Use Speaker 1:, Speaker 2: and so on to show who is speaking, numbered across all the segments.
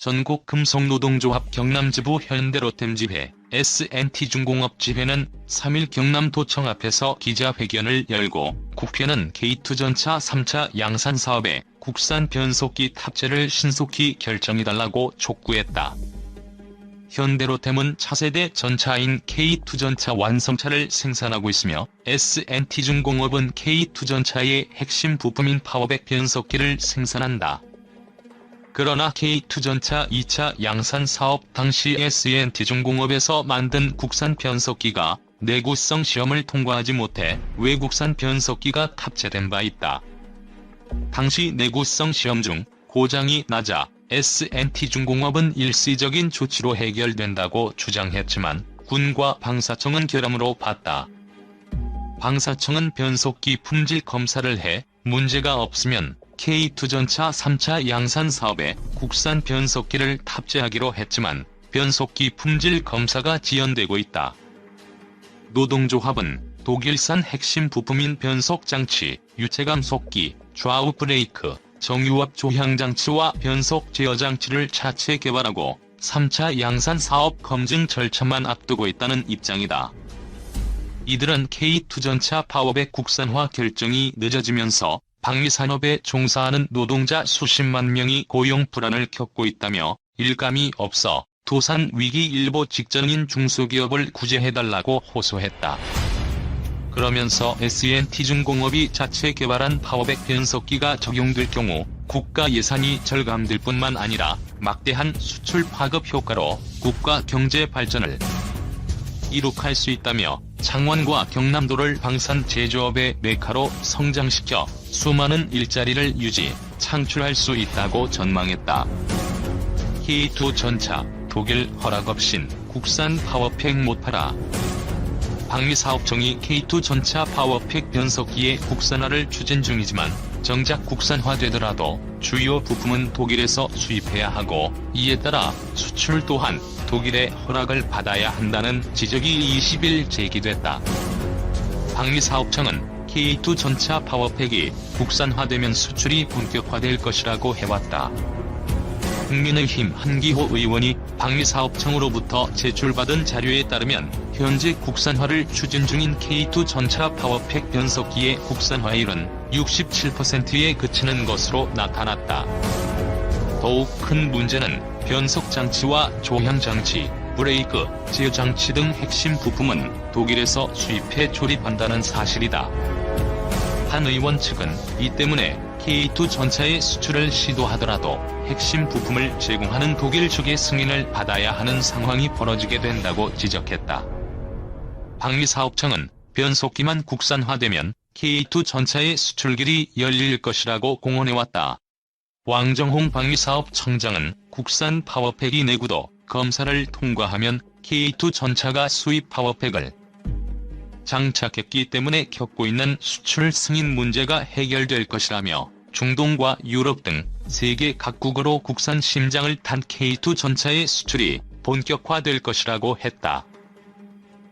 Speaker 1: 전국 금속노동조합 경남지부 현대로템지회 SNT중공업지회는 3일 경남도청 앞에서 기자회견을 열고 국회는 K2전차 3차 양산사업에 국산 변속기 탑재를 신속히 결정해달라고 촉구했다. 현대로템은 차세대 전차인 K2전차 완성차를 생산하고 있으며 SNT중공업은 K2전차의 핵심 부품인 파워백 변속기를 생산한다. 그러나 K2전차 2차 양산 사업 당시 SNT중공업에서 만든 국산 변속기가 내구성 시험을 통과하지 못해 외국산 변속기가 탑재된 바 있다. 당시 내구성 시험 중 고장이 낮아 SNT중공업은 일시적인 조치로 해결된다고 주장했지만 군과 방사청은 결함으로 봤다. 방사청은 변속기 품질 검사를 해 문제가 없으면 K2전차 3차 양산 사업에 국산 변속기를 탑재하기로 했지만 변속기 품질 검사가 지연되고 있다. 노동조합은 독일산 핵심 부품인 변속장치, 유체감속기, 좌우 브레이크, 정유압 조향장치와 변속 제어장치를 차체 개발하고 3차 양산 사업 검증 절차만 앞두고 있다는 입장이다. 이들은 K2전차 파워백 국산화 결정이 늦어지면서 방위산업에 종사하는 노동자 수십만 명이 고용 불안을 겪고 있다며 일감이 없어 도산 위기 일보 직전인 중소기업을 구제해달라고 호소했다. 그러면서 SNT중공업이 자체 개발한 파워백 변속기가 적용될 경우 국가 예산이 절감될 뿐만 아니라 막대한 수출 파급 효과로 국가 경제 발전을 이룩할 수 있다며 창원과 경남도를 방산 제조업의 메카로 성장시켜 수많은 일자리를 유지, 창출할 수 있다고 전망했다. K2 전차, 독일 허락 없인 국산 파워팩 못 팔아. 방위사업청이 K2 전차 파워팩 변속기의 국산화를 추진 중이지만 정작 국산화되더라도 주요 부품은 독일에서 수입해야 하고 이에 따라 수출 또한 독일의 허락을 받아야 한다는 지적이 20일 제기됐다. 방위사업청은 K2 전차 파워팩이 국산화되면 수출이 본격화될 것이라고 해왔다. 국민의힘 한기호 의원이 방위사업청으로부터 제출받은 자료에 따르면 현재 국산화를 추진 중인 K2 전차 파워팩 변속기의 국산화율은 67%에 그치는 것으로 나타났다. 더욱 큰 문제는 변속 장치와 조향 장치, 브레이크, 제어 장치 등 핵심 부품은 독일에서 수입해 조립한다는 사실이다. 한 의원 측은 이 때문에 K2 전차의 수출을 시도하더라도 핵심 부품을 제공하는 독일 측의 승인을 받아야 하는 상황이 벌어지게 된다고 지적했다. 방위사업청은 변속기만 국산화되면 K2 전차의 수출길이 열릴 것이라고 공언해왔다. 왕정홍 방위사업청장은 국산 파워팩이 내구도 검사를 통과하면 K2 전차가 수입 파워팩을 장착했기 때문에 겪고 있는 수출 승인 문제가 해결될 것이라며 중동과 유럽 등 세계 각국으로 국산 심장을 탄 K2 전차의 수출이 본격화될 것이라고 했다.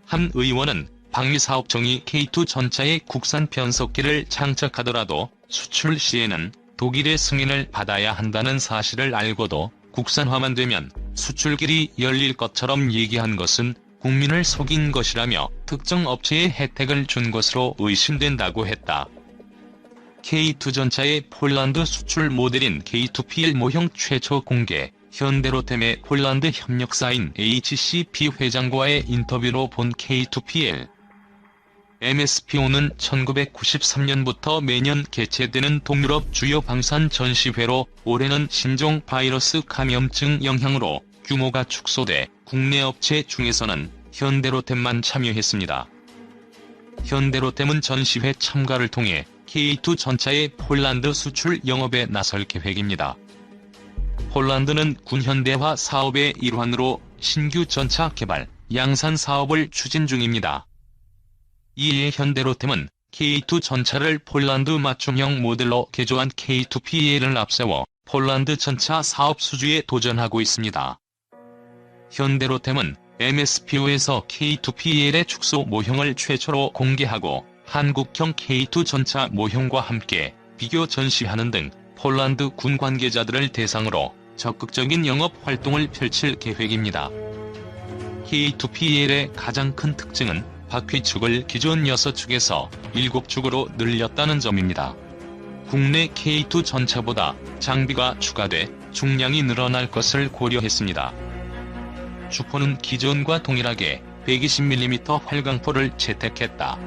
Speaker 1: 한 의원은 방위사업청이 K2 전차의 국산 변속기를 장착하더라도 수출 시에는 독일의 승인을 받아야 한다는 사실을 알고도 국산화만 되면 수출길이 열릴 것처럼 얘기한 것은 국민을 속인 것이라며 특정 업체에 혜택을 준 것으로 의심된다고 했다. K2 전차의 폴란드 수출 모델인 K2PL 모형 최초 공개, 현대로템의 폴란드 협력사인 HCP 회장과의 인터뷰로 본 K2PL. MSPO는 1993년부터 매년 개최되는 동유럽 주요 방산 전시회로 올해는 신종 바이러스 감염증 영향으로 규모가 축소돼 국내 업체 중에서는 현대로템만 참여했습니다. 현대로템은 전시회 참가를 통해 K2 전차의 폴란드 수출 영업에 나설 계획입니다. 폴란드는 군현대화 사업의 일환으로 신규 전차 개발, 양산 사업을 추진 중입니다. 이에 현대로템은 K2 전차를 폴란드 맞춤형 모델로 개조한 K2PL을 앞세워 폴란드 전차 사업 수주에 도전하고 있습니다. 현대로템은 MSPO에서 K2PL의 축소 모형을 최초로 공개하고 한국형 K2 전차 모형과 함께 비교 전시하는 등 폴란드 군 관계자들을 대상으로 적극적인 영업 활동을 펼칠 계획입니다. K2PL의 가장 큰 특징은 바퀴 축을 기존 6축에서 7축으로 늘렸다는 점입니다. 국내 K2 전차보다 장비가 추가돼 중량이 늘어날 것을 고려했습니다. 주포는 기존과 동일하게 120mm 활강포를 채택했다.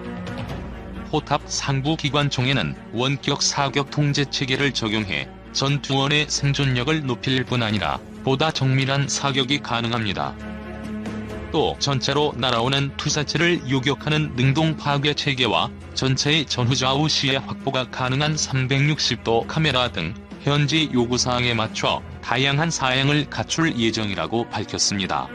Speaker 1: 포탑 상부 기관총에는 원격 사격 통제 체계를 적용해 전투원의 생존력을 높일 뿐 아니라 보다 정밀한 사격이 가능합니다. 또 전차로 날아오는 투사체를 요격하는 능동 파괴 체계와 전차의 전후좌우 시야 확보가 가능한 360도 카메라 등 현지 요구사항에 맞춰 다양한 사양을 갖출 예정이라고 밝혔습니다.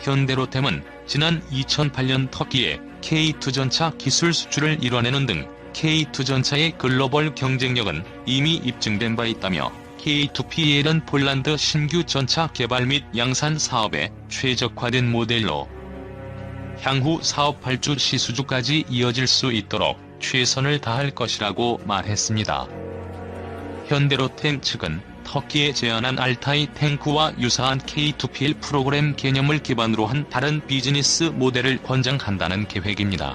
Speaker 1: 현대로템은 지난 2008년 터키에 K2 전차 기술 수출을 이뤄내는 등 K2 전차의 글로벌 경쟁력은 이미 입증된 바 있다며 K2PL은 폴란드 신규 전차 개발 및 양산 사업에 최적화된 모델로 향후 사업 발주 시수주까지 이어질 수 있도록 최선을 다할 것이라고 말했습니다. 현대로템 측은 터키에 제안한 알타이 탱크와 유사한 K2PL 프로그램 개념을 기반으로 한 다른 비즈니스 모델을 권장한다는 계획입니다.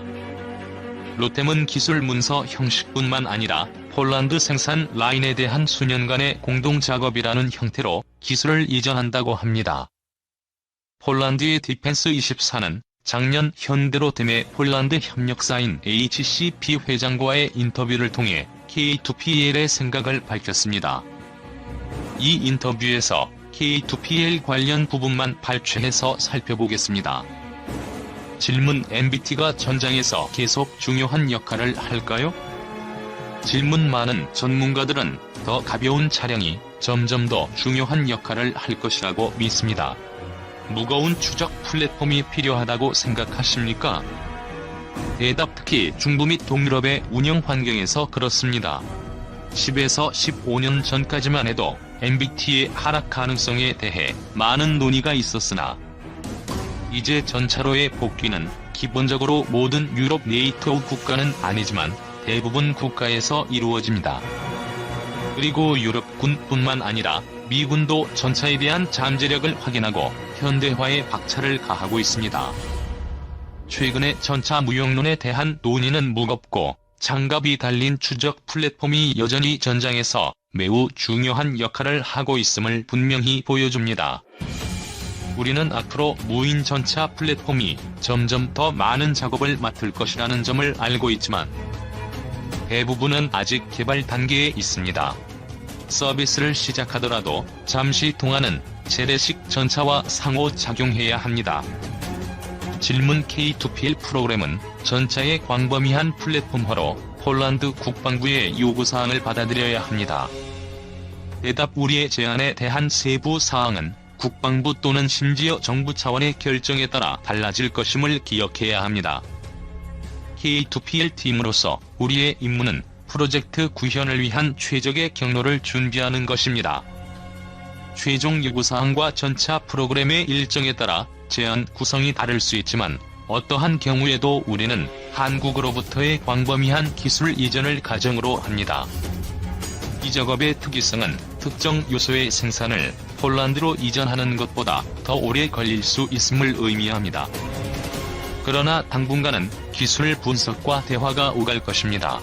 Speaker 1: 로템은 기술 문서 형식뿐만 아니라 폴란드 생산 라인에 대한 수년간의 공동 작업이라는 형태로 기술을 이전한다고 합니다. 폴란드의 디펜스 24는 작년 현대로템의 폴란드 협력사인 HCP 회장과의 인터뷰를 통해 K2PL의 생각을 밝혔습니다. 이 인터뷰에서 K2PL 관련 부분만 발췌해서 살펴보겠습니다. 질문 MBT가 전장에서 계속 중요한 역할을 할까요? 질문 많은 전문가들은 더 가벼운 차량이 점점 더 중요한 역할을 할 것이라고 믿습니다. 무거운 추적 플랫폼이 필요하다고 생각하십니까? 대답 특히 중부 및 동유럽의 운영 환경에서 그렇습니다. 10에서 15년 전까지만 해도 MBT의 하락 가능성에 대해 많은 논의가 있었으나 이제 전차로의 복귀는 기본적으로 모든 유럽 네이토 국가는 아니지만 대부분 국가에서 이루어집니다. 그리고 유럽군뿐만 아니라 미군도 전차에 대한 잠재력을 확인하고 현대화에 박차를 가하고 있습니다. 최근의 전차 무용론에 대한 논의는 무겁고 장갑이 달린 추적 플랫폼이 여전히 전장에서 매우 중요한 역할을 하고 있음을 분명히 보여줍니다. 우리는 앞으로 무인 전차 플랫폼이 점점 더 많은 작업을 맡을 것이라는 점을 알고 있지만 대부분은 아직 개발 단계에 있습니다. 서비스를 시작하더라도 잠시 동안은 재래식 전차와 상호 작용해야 합니다. 질문 K2PL 프로그램은 전차의 광범위한 플랫폼화로 폴란드 국방부의 요구사항을 받아들여야 합니다. 대답 우리의 제안에 대한 세부 사항은 국방부 또는 심지어 정부 차원의 결정에 따라 달라질 것임을 기억해야 합니다. K2PL 팀으로서 우리의 임무는 프로젝트 구현을 위한 최적의 경로를 준비하는 것입니다. 최종 요구사항과 전차 프로그램의 일정에 따라 제안 구성이 다를 수 있지만 어떠한 경우에도 우리는 한국으로부터의 광범위한 기술 이전을 가정으로 합니다. 이 작업의 특이성은 특정 요소의 생산을 폴란드로 이전하는 것보다 더 오래 걸릴 수 있음을 의미합니다. 그러나 당분간은 기술 분석과 대화가 오갈 것입니다.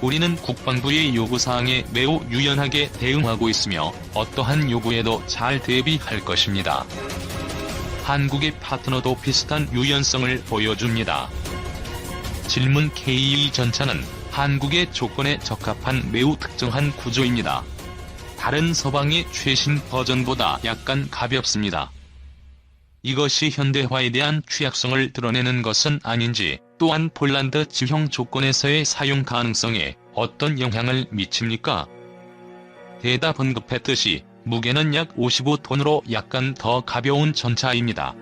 Speaker 1: 우리는 국방부의 요구사항에 매우 유연하게 대응하고 있으며 어떠한 요구에도 잘 대비할 것입니다. 한국의 파트너도 비슷한 유연성을 보여줍니다. 질문 K2 전차는 한국의 조건에 적합한 매우 특정한 구조입니다. 다른 서방의 최신 버전보다 약간 가볍습니다. 이것이 현대화에 대한 취약성을 드러내는 것은 아닌지 또한 폴란드 지형 조건에서의 사용 가능성에 어떤 영향을 미칩니까? 대답 언급했듯이 무게는 약 55톤으로 약간 더 가벼운 전차입니다.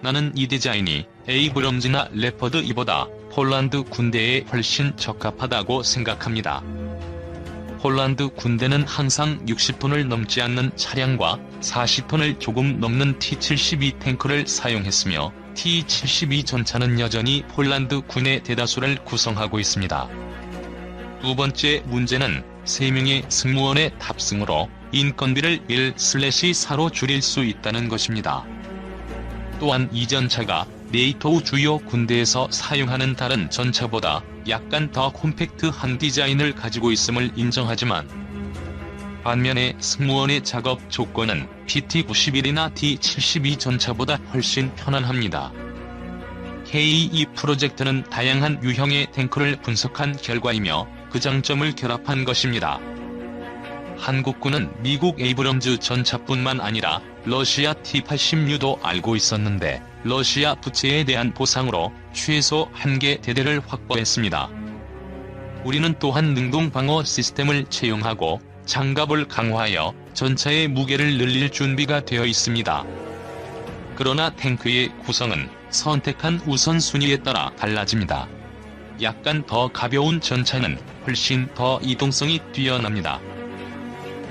Speaker 1: 나는 이 디자인이 에이브럼즈나 레퍼드 이보다 폴란드 군대에 훨씬 적합하다고 생각합니다. 폴란드 군대는 항상 60톤을 넘지 않는 차량과 40톤을 조금 넘는 T-72 탱크를 사용했으며 T-72 전차는 여전히 폴란드 군의 대다수를 구성하고 있습니다. 두 번째 문제는 3명의 승무원의 탑승으로 인건비를 1/4로 줄일 수 있다는 것입니다. 또한 이 전차가 네이토 주요 군대에서 사용하는 다른 전차보다 약간 더 콤팩트한 디자인을 가지고 있음을 인정하지만 반면에 승무원의 작업 조건은 PT-91이나 T-72 전차보다 훨씬 편안합니다. KE 프로젝트는 다양한 유형의 탱크를 분석한 결과이며 그 장점을 결합한 것입니다. 한국군은 미국 에이브럼즈 전차뿐만 아니라 러시아 T-80U도 알고 있었는데 러시아 부채에 대한 보상으로 최소 한 개 대대를 확보했습니다. 우리는 또한 능동 방어 시스템을 채용하고 장갑을 강화하여 전차의 무게를 늘릴 준비가 되어 있습니다. 그러나 탱크의 구성은 선택한 우선순위에 따라 달라집니다. 약간 더 가벼운 전차는 훨씬 더 이동성이 뛰어납니다.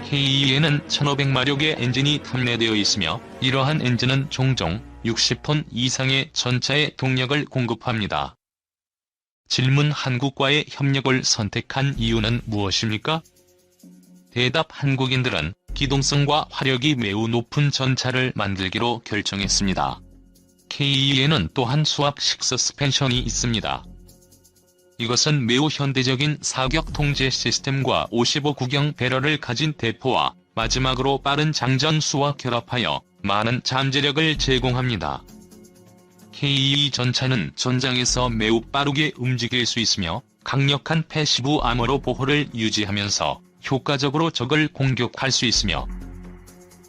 Speaker 1: KE에는 1500마력의 엔진이 탑내되어 있으며 이러한 엔진은 종종 60톤 이상의 전차의 동력을 공급합니다. 질문 한국과의 협력을 선택한 이유는 무엇입니까? 대답 한국인들은 기동성과 화력이 매우 높은 전차를 만들기로 결정했습니다. KE에는 또한 수압식 서스펜션이 있습니다. 이것은 매우 현대적인 사격 통제 시스템과 55 구경 배럴을 가진 대포와 마지막으로 빠른 장전수와 결합하여 많은 잠재력을 제공합니다. KE 전차는 전장에서 매우 빠르게 움직일 수 있으며 강력한 패시브 암호로 보호를 유지하면서 효과적으로 적을 공격할 수 있으며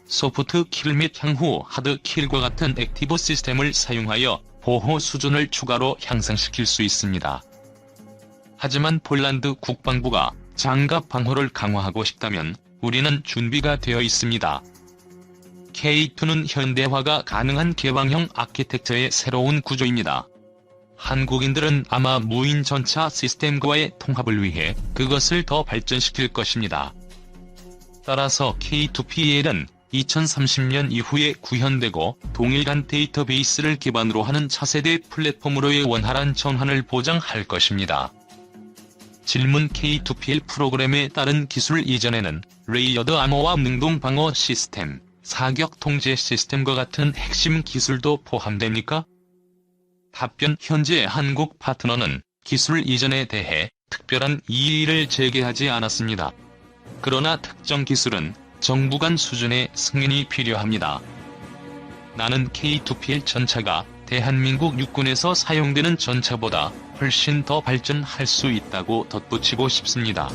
Speaker 1: 소프트 킬 및 향후 하드 킬과 같은 액티브 시스템을 사용하여 보호 수준을 추가로 향상시킬 수 있습니다. 하지만 폴란드 국방부가 장갑 방호를 강화하고 싶다면 우리는 준비가 되어 있습니다. K2는 현대화가 가능한 개방형 아키텍처의 새로운 구조입니다. 한국인들은 아마 무인 전차 시스템과의 통합을 위해 그것을 더 발전시킬 것입니다. 따라서 K2PL은 2030년 이후에 구현되고 동일간 데이터베이스를 기반으로 하는 차세대 플랫폼으로의 원활한 전환을 보장할 것입니다. 질문 K2PL 프로그램에 따른 기술 이전에는 레이어드 암호와 능동 방어 시스템, 사격 통제 시스템과 같은 핵심 기술도 포함됩니까? 답변 현재 한국 파트너는 기술 이전에 대해 특별한 이의를 제기하지 않았습니다. 그러나 특정 기술은 정부 간 수준의 승인이 필요합니다. 나는 K2PL 전차가 대한민국 육군에서 사용되는 전차보다 훨씬 더 발전할 수 있다고 덧붙이고 싶습니다.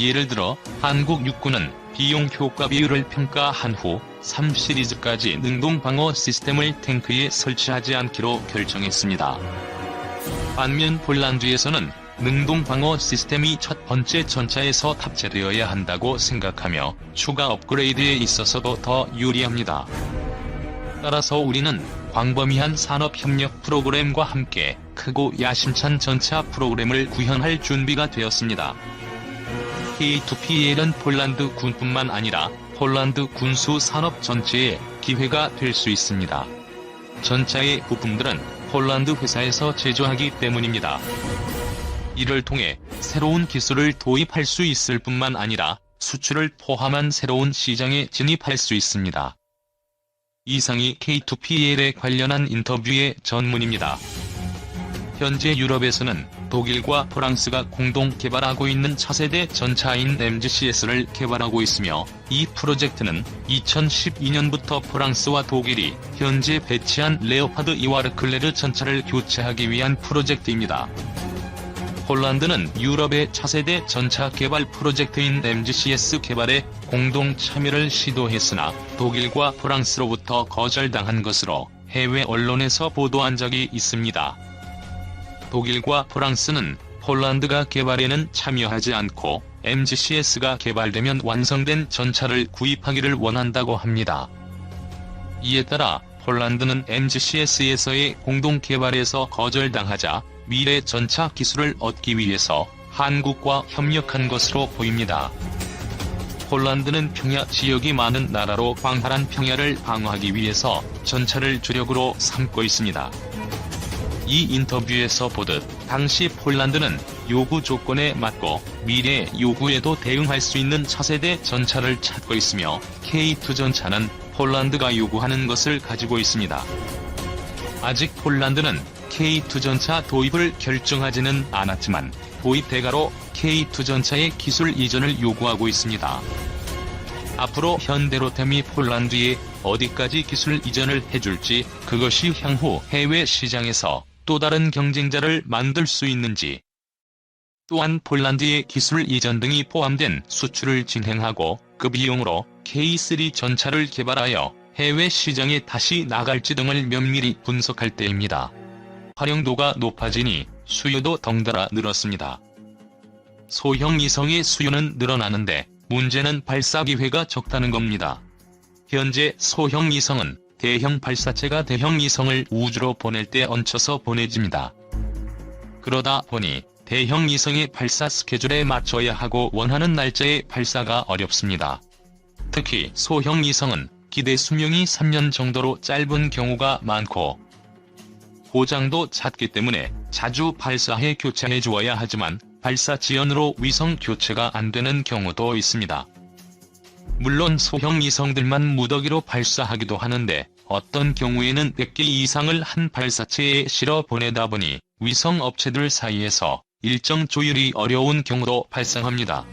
Speaker 1: 예를 들어 한국 육군은 비용 효과 비율을 평가한 후 3시리즈까지 능동 방어 시스템을 탱크에 설치하지 않기로 결정했습니다. 반면 폴란드에서는 능동 방어 시스템이 첫 번째 전차에서 탑재되어야 한다고 생각하며 추가 업그레이드에 있어서도 더 유리합니다. 따라서 우리는 광범위한 산업협력 프로그램과 함께 크고 야심찬 전차 프로그램을 구현할 준비가 되었습니다. K2PL은 폴란드 군뿐만 아니라 폴란드 군수 산업 전체의 기회가 될 수 있습니다. 전차의 부품들은 폴란드 회사에서 제조하기 때문입니다. 이를 통해 새로운 기술을 도입할 수 있을 뿐만 아니라 수출을 포함한 새로운 시장에 진입할 수 있습니다. 이상이 K2PL에 관련한 인터뷰의 전문입니다. 현재 유럽에서는 독일과 프랑스가 공동 개발하고 있는 차세대 전차인 MGCS를 개발하고 있으며 이 프로젝트는 2012년부터 프랑스와 독일이 현재 배치한 레오파드 이와르클레르 전차를 교체하기 위한 프로젝트입니다. 폴란드는 유럽의 차세대 전차 개발 프로젝트인 MGCS 개발에 공동 참여를 시도했으나 독일과 프랑스로부터 거절당한 것으로 해외 언론에서 보도한 적이 있습니다. 독일과 프랑스는 폴란드가 개발에는 참여하지 않고 MGCS가 개발되면 완성된 전차를 구입하기를 원한다고 합니다. 이에 따라 폴란드는 MGCS에서의 공동 개발에서 거절당하자 미래 전차 기술을 얻기 위해서 한국과 협력한 것으로 보입니다. 폴란드는 평야 지역이 많은 나라로 광활한 평야를 방어하기 위해서 전차를 주력으로 삼고 있습니다. 이 인터뷰에서 보듯 당시 폴란드는 요구 조건에 맞고 미래 요구에도 대응할 수 있는 차세대 전차를 찾고 있으며 K2 전차는 폴란드가 요구하는 것을 가지고 있습니다. 아직 폴란드는 K2 전차 도입을 결정하지는 않았지만 도입 대가로 K2 전차의 기술 이전을 요구하고 있습니다. 앞으로 현대로템이 폴란드에 어디까지 기술 이전을 해줄지 그것이 향후 해외 시장에서 또 다른 경쟁자를 만들 수 있는지 또한 폴란드의 기술 이전 등이 포함된 수출을 진행하고 그 비용으로 K3 전차를 개발하여 해외 시장에 다시 나갈지 등을 면밀히 분석할 때입니다. 활용도가 높아지니 수요도 덩달아 늘었습니다. 소형 이성의 수요는 늘어나는데 문제는 발사 기회가 적다는 겁니다. 현재 소형 이성은 대형 발사체가 대형 이성을 우주로 보낼 때 얹혀서 보내집니다. 그러다 보니 대형 이성의 발사 스케줄에 맞춰야 하고 원하는 날짜에 발사가 어렵습니다. 특히 소형 이성은 기대 수명이 3년 정도로 짧은 경우가 많고 고장도 잦기 때문에 자주 발사해 교체해 주어야 하지만 발사 지연으로 위성 교체가 안 되는 경우도 있습니다. 물론 소형 이성들만 무더기로 발사하기도 하는데 어떤 경우에는 100개 이상을 한 발사체에 실어 보내다 보니 위성 업체들 사이에서 일정 조율이 어려운 경우도 발생합니다.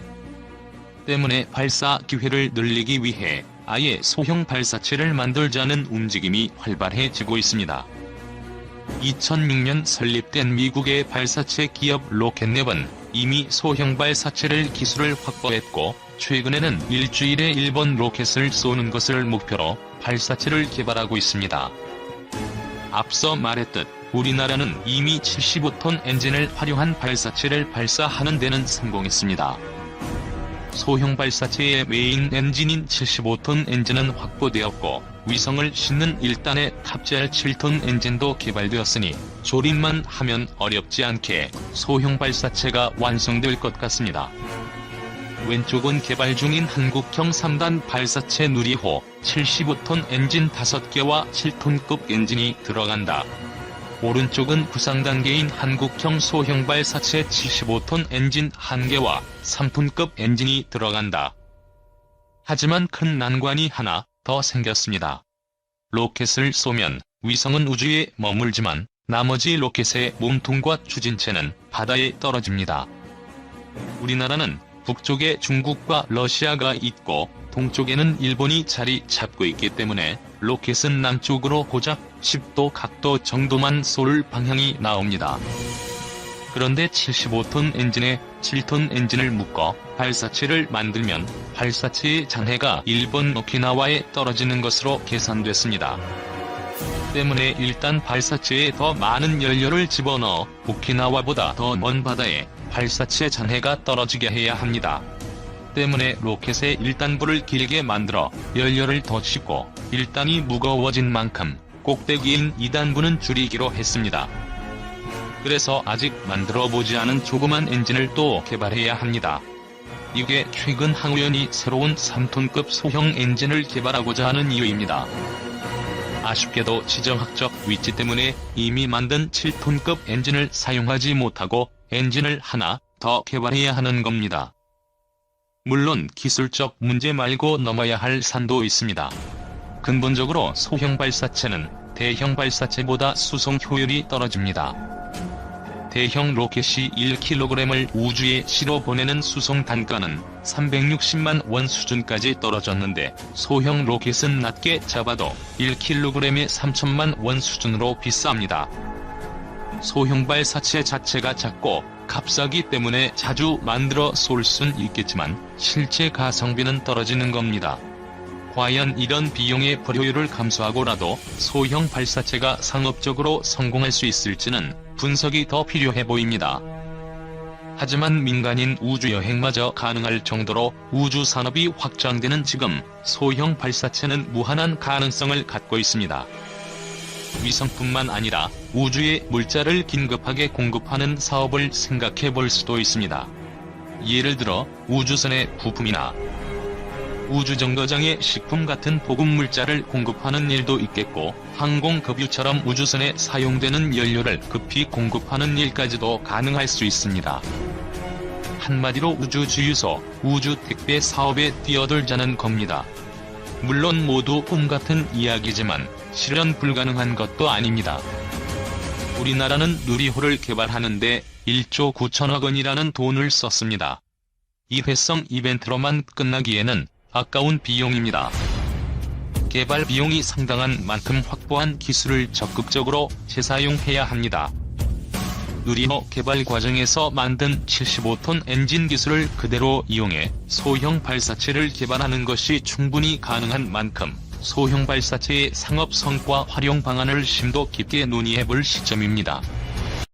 Speaker 1: 때문에 발사 기회를 늘리기 위해 아예 소형 발사체를 만들자는 움직임이 활발해지고 있습니다. 2006년 설립된 미국의 발사체 기업 로켓랩은 이미 소형 발사체를 기술을 확보했고 최근에는 일주일에 일본 로켓을 쏘는 것을 목표로 발사체를 개발하고 있습니다. 앞서 말했듯 우리나라는 이미 75톤 엔진을 활용한 발사체를 발사하는 데는 성공했습니다. 소형 발사체의 메인 엔진인 75톤 엔진은 확보되었고 위성을 싣는 1단에 탑재할 7톤 엔진도 개발되었으니 조립만 하면 어렵지 않게 소형 발사체가 완성될 것 같습니다. 왼쪽은 개발 중인 한국형 3단 발사체 누리호 75톤 엔진 5개와 7톤급 엔진이 들어간다. 오른쪽은 구상 단계인 한국형 소형 발사체 75톤 엔진 1개와 3톤급 엔진이 들어간다. 하지만 큰 난관이 하나 더 생겼습니다. 로켓을 쏘면 위성은 우주에 머물지만 나머지 로켓의 몸통과 추진체는 바다에 떨어집니다. 우리나라는 북쪽에 중국과 러시아가 있고 동쪽에는 일본이 자리 잡고 있기 때문에 로켓은 남쪽으로 고작 10도 각도 정도만 쏠 방향이 나옵니다. 그런데 75톤 엔진에 7톤 엔진을 묶어 발사체를 만들면 발사체의 장해가 일본 오키나와에 떨어지는 것으로 계산됐습니다. 때문에 일단 발사체에 더 많은 연료를 집어넣어 오키나와보다 더 먼 바다에 발사체 잔해가 떨어지게 해야 합니다. 때문에 로켓의 1단부를 길게 만들어 연료를 더 싣고 1단이 무거워진 만큼 꼭대기인 2단부는 줄이기로 했습니다. 그래서 아직 만들어보지 않은 조그만 엔진을 또 개발해야 합니다. 이게 최근 항우연이 새로운 3톤급 소형 엔진을 개발하고자 하는 이유입니다. 아쉽게도 지정학적 위치 때문에 이미 만든 7톤급 엔진을 사용하지 못하고 엔진을 하나 더 개발해야 하는 겁니다. 물론 기술적 문제 말고 넘어야 할 산도 있습니다. 근본적으로 소형 발사체는 대형 발사체보다 수송 효율이 떨어집니다. 대형 로켓이 1kg을 우주에 실어 보내는 수송 단가는 360만 원 수준까지 떨어졌는데 소형 로켓은 낮게 잡아도 1kg에 3천만 원 수준으로 비쌉니다. 소형 발사체 자체가 작고 값싸기 때문에 자주 만들어 쏠 순 있겠지만 실제 가성비는 떨어지는 겁니다. 과연 이런 비용의 불효율을 감수하고라도 소형 발사체가 상업적으로 성공할 수 있을지는 분석이 더 필요해 보입니다. 하지만 민간인 우주여행마저 가능할 정도로 우주 산업이 확장되는 지금 소형 발사체는 무한한 가능성을 갖고 있습니다. 위성뿐만 아니라 우주에 물자를 긴급하게 공급하는 사업을 생각해 볼 수도 있습니다. 예를 들어 우주선의 부품이나 우주정거장에 식품 같은 보급물자를 공급하는 일도 있겠고 항공급유처럼 우주선에 사용되는 연료를 급히 공급하는 일까지도 가능할 수 있습니다. 한마디로 우주주유소, 우주택배 사업에 뛰어들자는 겁니다. 물론 모두 꿈같은 이야기지만 실현 불가능한 것도 아닙니다. 우리나라는 누리호를 개발하는데 1조 9천억 원이라는 돈을 썼습니다. 이 회성 이벤트로만 끝나기에는 아까운 비용입니다. 개발 비용이 상당한 만큼 확보한 기술을 적극적으로 재사용해야 합니다. 누리호 개발 과정에서 만든 75톤 엔진 기술을 그대로 이용해 소형 발사체를 개발하는 것이 충분히 가능한 만큼 소형 발사체의 상업 성과 활용 방안을 심도 깊게 논의해 볼 시점입니다.